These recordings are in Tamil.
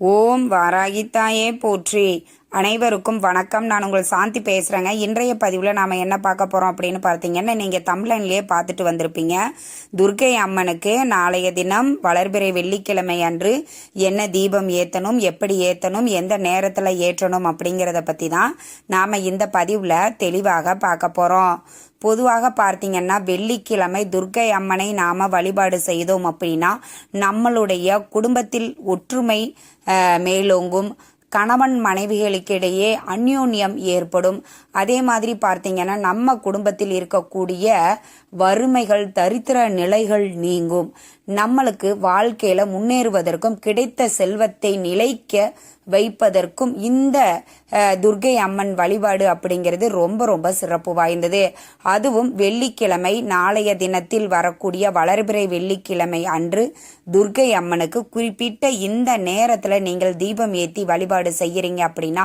ஓம் வாராகித்தாயே போற்றி. அனைவருக்கும் வணக்கம். நான் உங்கள் சாந்தி பேசுகிறேங்க இன்றைய பதிவில் நாம் என்ன பார்க்க போகிறோம் அப்படின்னு பார்த்தீங்கன்னா நீங்கள் தமிழன்லேயே பார்த்துட்டு வந்திருப்பீங்க. துர்க்கை அம்மனுக்கு நாளைய தினம் வளர்பிறை வெள்ளிக்கிழமை அன்று என்ன தீபம் ஏற்றணும் எப்படி ஏற்றணும் எந்த நேரத்தில் ஏற்றணும் அப்படிங்கிறத பற்றி தான் நாம் இந்த பதிவில் தெளிவாக பார்க்க போகிறோம் பொதுவாக பார்த்தீங்கன்னா வெள்ளிக்கிழமை துர்க்கை அம்மனை நாம வழிபாடு செய்தோம் அப்படின்னா நம்மளுடைய குடும்பத்தில் ஒற்றுமை மேலோங்கும். கணவன் மனைவிகளுக்கிடையே அந்யோன்யம் ஏற்படும். அதே மாதிரி பார்த்தீங்கன்னா நம்ம குடும்பத்தில் இருக்கக்கூடிய வறுமைகள் தரித்திர நிலைகள் நீங்கும். நம்மளுக்கு வாழ்க்கையில முன்னேறுவதற்கும் கிடைத்த செல்வத்தை நிலைக்க வைப்பதற்கும் இந்த துர்கை துர்க்கை அம்மன் வழிபாடு அப்படிங்கிறது ரொம்ப ரொம்ப சிறப்பு வாய்ந்தது. அதுவும் வெள்ளிக்கிழமை நாளைய தினத்தில் வரக்கூடிய வளர்பிறை வெள்ளிக்கிழமை அன்று துர்கை அம்மனுக்கு குறிப்பிட்ட இந்த நேரத்தில் நீங்கள் தீபம் ஏற்றி வழிபாடு செய்கிறீங்க அப்படின்னா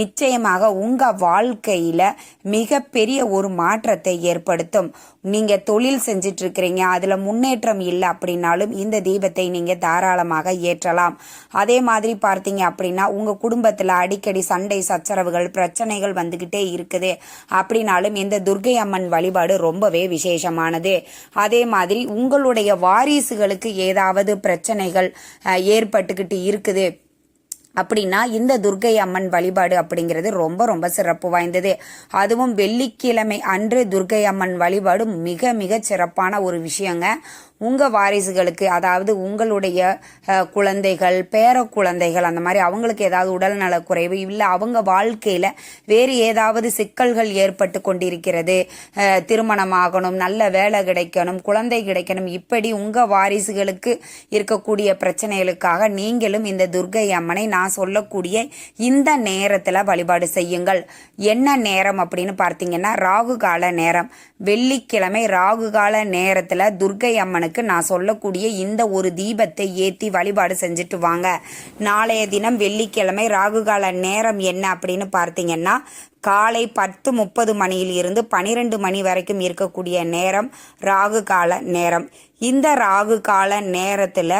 நிச்சயமாக உங்கள் வாழ்க்கையில் மிகப்பெரிய ஒரு மாற்றத்தை ஏற்படுத்தும். நீங்க தொழில் செஞ்சுட்டு இருக்கிறீங்க அதுல முன்னேற்றம் இல்லை அப்படின்னாலும் இந்த தீபத்தை நீங்க தாராளமாக ஏற்றலாம். அதே மாதிரி பார்த்தீங்க அப்படின்னா உங்க குடும்பத்துல அடிக்கடி சண்டை சச்சரவுகள் பிரச்சனைகள் வந்துகிட்டே இருக்குது. அப்படின்னாலும் இந்த துர்க்கை அம்மன் வழிபாடு ரொம்பவே விசேஷமானது. அதே மாதிரி உங்களுடைய வாரிசுகளுக்கு ஏதாவது பிரச்சனைகள் ஏற்பட்டுக்கிட்டு இருக்குது. அப்படின்னா இந்த துர்க்கை அம்மன் வழிபாடு அப்படிங்கிறது ரொம்ப ரொம்ப சிறப்பு வாய்ந்தது. அதுவும் வெள்ளிக்கிழமை அன்று துர்க்கை அம்மன் வழிபாடு மிக மிக சிறப்பான ஒரு விஷயங்க. உங்கள் வாரிசுகளுக்கு அதாவது உங்களுடைய குழந்தைகள் பேர குழந்தைகள் அந்த மாதிரி அவங்களுக்கு ஏதாவது உடல்நல குறைவு இல்லை அவங்க வாழ்க்கையில் வேறு ஏதாவது சிக்கல்கள் ஏற்பட்டு கொண்டிருக்கிறது திருமணமாகணும் நல்ல வேலை கிடைக்கணும் குழந்தை கிடைக்கணும் இப்படி உங்கள் வாரிசுகளுக்கு இருக்கக்கூடிய பிரச்சனைகளுக்காக நீங்களும் இந்த துர்க்கை அம்மனை நான் சொல்லக்கூடிய இந்த நேரத்தில் வழிபாடு செய்யுங்கள். என்ன நேரம் அப்படின்னு பார்த்தீங்கன்னா ராகு கால நேரம். வெள்ளிக்கிழமை ராகு கால நேரத்தில் துர்க்கை அம்மனுக்கு நான் சொல்லக்கூடிய இந்த ஒரு தீபத்தை ஏற்றி வழிபாடு செஞ்சுட்டு வாங்க. நாளைய தினம் வெள்ளிக்கிழமை ராகு கால நேரம் என்ன அப்படின்னு பார்த்தீங்கன்னா காலை பத்து முப்பது மணியில் இருந்து பனிரெண்டு மணி வரைக்கும் இருக்கக்கூடிய நேரம் ராகு கால நேரம். இந்த ராகு கால நேரத்தில்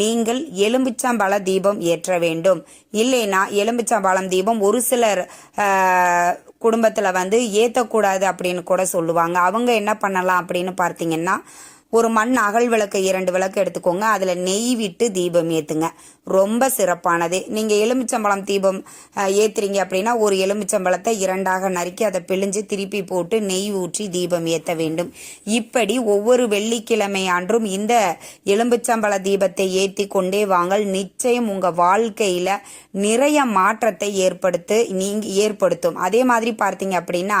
நீங்கள் எலும்பிச்சம்பழ தீபம் ஏற்ற வேண்டும். இல்லைன்னா எலும்பிச்சம்பழம் தீபம் ஒரு சிலர் குடும்பத்தில் வந்து ஏற்றக்கூடாது அப்படின்னு கூட சொல்லுவாங்க. அவங்க என்ன பண்ணலாம் அப்படின்னு பார்த்தீங்கன்னா ஒரு மண் அகல் விளக்கு இரண்டு விளக்கு எடுத்துக்கோங்க. அதில் நெய் விட்டு தீபம் ஏற்றுங்க ரொம்ப சிறப்பானது. நீங்கள் எலுமிச்சம்பழம் தீபம் ஏற்றுறீங்க அப்படின்னா ஒரு எலுமிச்சம்பழத்தை இரண்டாக நறுக்கி அதை பிழிஞ்சு திருப்பி போட்டு நெய் ஊற்றி தீபம் ஏற்ற வேண்டும். இப்படி ஒவ்வொரு வெள்ளிக்கிழமை அன்றும் இந்த எலும்பிச்சம்பழ தீபத்தை ஏற்றி கொண்டே வாங்கள். நிச்சயம் உங்கள் வாழ்க்கையில் நிறைய மாற்றத்தை ஏற்படுத்து நீங்க ஏற்படுத்தும். அதே மாதிரி பார்த்தீங்க அப்படின்னா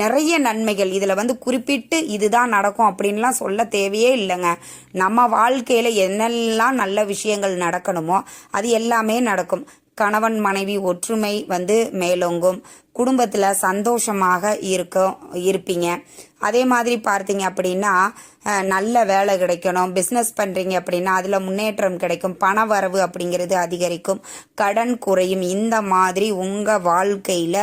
நிறைய நன்மைகள். இதில் வந்து குறிப்பிட்டு இதுதான் நடக்கும் அப்படின்னு அப்படின்லாம் சொல்ல தேவையே இல்லைங்க. நம்ம வாழ்க்கையில் என்னெல்லாம் நல்ல விஷயங்கள் நடக்கணுமோ அது எல்லாமே நடக்கும். கணவன் மனைவி ஒற்றுமை வந்து மேலோங்கும். குடும்பத்தில் சந்தோஷமாக இருக்கும் இருப்பீங்க. அதே மாதிரி பார்த்தீங்க அப்படின்னா நல்ல வேலை கிடைக்கணும் பிஸ்னஸ் பண்ணுறீங்க அப்படின்னா அதில் முன்னேற்றம் கிடைக்கும் பண வரவு அப்படிங்கிறது அதிகரிக்கும் கடன் குறையும். இந்த மாதிரி உங்கள் வாழ்க்கையில்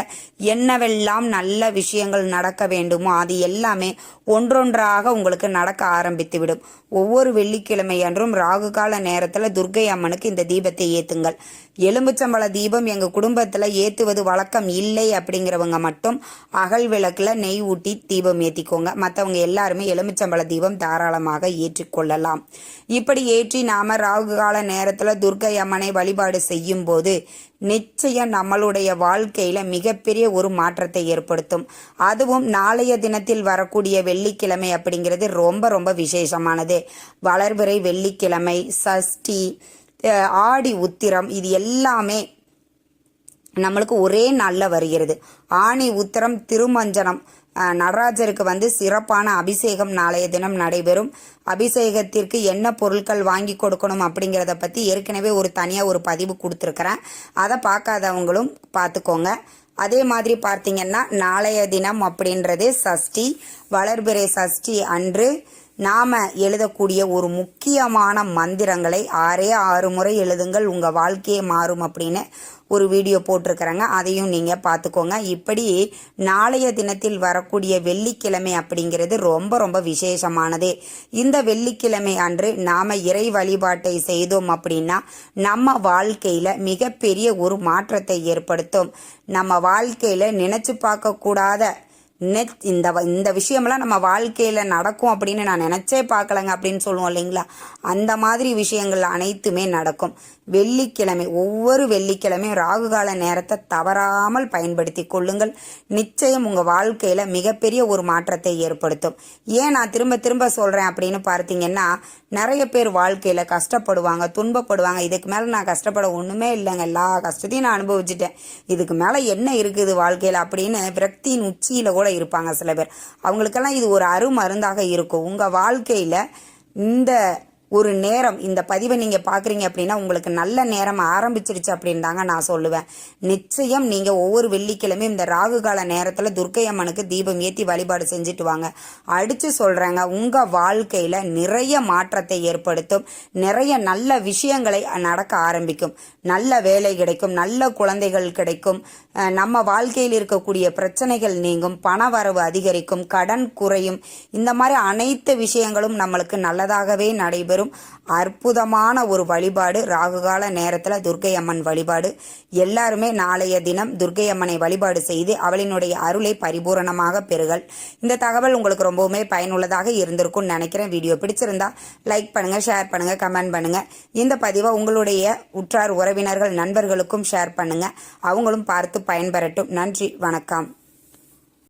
என்னவெல்லாம் நல்ல விஷயங்கள் நடக்க வேண்டுமோ அது எல்லாமே ஒன்றொன்றாக உங்களுக்கு நடக்க ஆரம்பித்து விடும் ஒவ்வொரு வெள்ளிக்கிழமை அன்றும் ராகு கால நேரத்தில் துர்க்கை அம்மனுக்கு இந்த தீபத்தை ஏற்றுங்கள் எலும்புச்சம்பள தீபம் எங்கள் குடும்பத்தில் ஏற்றுவது வழக்கம் இல்லை அப்படிங்கிறவங்க மட்டும் அகல் விளக்கில் நெய் ஊட்டி தீபம் ஏற்றிக்கோங்க மற்றவங்க எல்லாருமே எலுமிச்சம்பழ தீபம் தாராளமாக ஏற்றிக்கொள்ளலாம். இப்படி ஏற்றி நாம ராகு கால நேரத்தில் துர்க்கை அம்மனை வழிபாடு செய்யும் போது நிச்சயம் நம்மளுடைய வாழ்க்கையில மிகப்பெரிய ஒரு மாற்றத்தை ஏற்படுத்தும். அதுவும் நாளைய தினத்தில் வரக்கூடிய வெள்ளிக்கிழமை அப்படிங்கிறது ரொம்ப ரொம்ப விசேஷமானது. வளர்பிறை வெள்ளிக்கிழமை சஷ்டி ஆடி உத்திரம் இது எல்லாமே நம்மளுக்கு ஒரே நாளில் வருகிறது. ஆணி உத்தரம் திருமஞ்சனம் நடராஜருக்கு வந்து சிறப்பான அபிஷேகம் நாளைய தினம் நடைபெறும். அபிஷேகத்திற்கு என்ன பொருட்கள் வாங்கி கொடுக்கணும் அப்படிங்கிறத பற்றி ஏற்கனவே ஒரு தனியாக ஒரு பதிவு கொடுத்துருக்குறேன். அதை பார்க்காதவங்களும் பார்த்துக்கோங்க அதே மாதிரி பார்த்தீங்கன்னா நாளைய தினம் அப்படின்றது சஷ்டி வளர்பிறை சஷ்டி அன்று நாம் எழுதக்கூடிய ஒரு முக்கியமான மந்திரங்களை ஆறே ஆறு முறை எழுதுங்கள் உங்கள் வாழ்க்கையே மாறும் அப்படின்னு ஒரு வீடியோ போட்டிருக்கிறாங்க. அதையும் நீங்கள் பார்த்துக்கோங்க. இப்படி நாளைய தினத்தில் வரக்கூடிய வெள்ளிக்கிழமை அப்படிங்கிறது ரொம்ப ரொம்ப விசேஷமானது. இந்த வெள்ளிக்கிழமை அன்று நாம் இறை வழிபாட்டை செய்தோம் அப்படின்னா நம்ம வாழ்க்கையில் மிகப்பெரிய ஒரு மாற்றத்தை ஏற்படுத்தும். நம்ம வாழ்க்கையில் நினச்சி பார்க்கக்கூடாத நெத் இந்த வ- இந்த விஷயமெல்லாம் நம்ம வாழ்க்கையில் நடக்கும் அப்படின்னு நான் நினச்சே பார்க்கலங்க அப்படின்னு சொல்லுவோம் இல்லைங்களா? அந்த மாதிரி விஷயங்கள் அனைத்துமே நடக்கும். வெள்ளிக்கிழமை ஒவ்வொரு வெள்ளிக்கிழமையும் ராகுகால நேரத்தை தவறாமல் பயன்படுத்தி கொள்ளுங்கள். நிச்சயம் உங்கள் வாழ்க்கையில் மிகப்பெரிய ஒரு மாற்றத்தை ஏற்படுத்தும். ஏன் நான் திரும்ப திரும்ப சொல்கிறேன் அப்படின்னு பார்த்தீங்கன்னா நிறைய பேர் வாழ்க்கையில் கஷ்டப்படுவாங்க துன்பப்படுவாங்க. இதுக்கு மேலே நான் கஷ்டப்பட ஒன்றுமே இல்லைங்க. எல்லா கஷ்டத்தையும் நான் அனுபவிச்சுட்டேன். இதுக்கு மேலே என்ன இருக்குது வாழ்க்கையில் அப்படின்னு விரக்தியின் உச்சியில் கூட இருப்பாங்க சில பேர். அவங்களுக்கெல்லாம் இது ஒரு அருமருந்தாக இருக்கும். உங்கள் வாழ்க்கையில் இந்த ஒரு நேரம் இந்த பதிவை நீங்கள் பார்க்குறீங்க அப்படின்னா உங்களுக்கு நல்ல நேரம் ஆரம்பிச்சிருச்சு அப்படின்னு தாங்க நான் சொல்லுவேன். நிச்சயம் நீங்கள் ஒவ்வொரு வெள்ளிக்கிழமையும் இந்த ராகு கால நேரத்தில் துர்க்கை அம்மனுக்கு தீபம் ஏற்றி வழிபாடு செஞ்சுட்டு வாங்க. அடித்து சொல்கிறேங்க உங்கள் வாழ்க்கையில் நிறைய மாற்றத்தை ஏற்படுத்தும். நிறைய நல்ல விஷயங்களை நடக்க ஆரம்பிக்கும். நல்ல வேலை கிடைக்கும் நல்ல குழந்தைகள் கிடைக்கும். நம்ம வாழ்க்கையில் இருக்கக்கூடிய பிரச்சனைகள் நீங்கும் பண வரவு அதிகரிக்கும் கடன் குறையும். இந்த மாதிரி அனைத்து விஷயங்களும் நம்மளுக்கு நல்லதாகவே நடைபெறும். அற்புதமான ஒரு வழிபாடு. ராகுகால நேரத்தில் துர்க்கை அம்மன் வழிபாடு. எல்லாருமே நாளைய தினம் துர்க்கை அம்மனை வழிபாடு செய்து அவளினுடைய அருளை பரிபூரணமாக பெறுகள். இந்த தகவல் உங்களுக்கு ரொம்பவுமே பயனுள்ளதாக இருந்திருக்கும்னு நினைக்கிறேன். வீடியோ பிடிச்சிருந்தா லைக் பண்ணுங்க ஷேர் பண்ணுங்க கமெண்ட் பண்ணுங்க. இந்த பதிவை உங்களுடைய உற்றார் உறவினர்கள் நண்பர்களுக்கும் ஷேர் பண்ணுங்க. அவங்களும் பார்த்து பயன்பெறட்டும். நன்றி வணக்கம்.